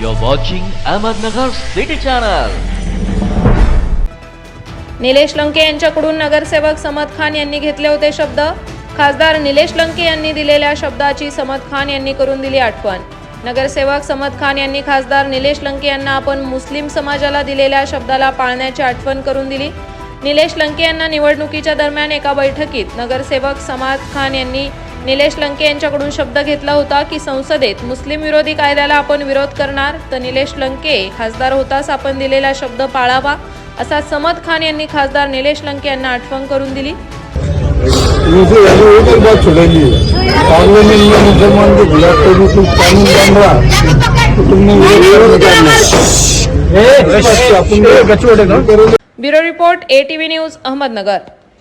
You're watching Ahmednagar City Channel. Nilesh Lanke यांच्याकडून नगरसेवक समद खान यांनी घेतले होते शब्द. खासदार निलेश लंके यांनी दिलेल्या शब्दाची समद खान यांनी करून दिली आठवण. नगरसेवक समद खान यांनी खासदार निलेश लंके यांना आपण मुस्लिम समाजाला दिलेल्या शब्दाला पाळण्याची आठवण करून दिली. निलेश लंके यांना निवडणुकीच्या दरम्यान एका बैठकीत नगरसेवक समाद खान यांनी निलेश लंके यांच्याकडून शब्द घेतला होता की संसदेत मुस्लिम विरोधी कायद्याला आपण विरोध करणार तर निलेश लंके खासदार होताच आपण दिलेला शब्द पाळावा असा समद खान यांनी खासदार निलेश लंके यांना आठवण करून दिली ही bureau report A TV news Ahmednagar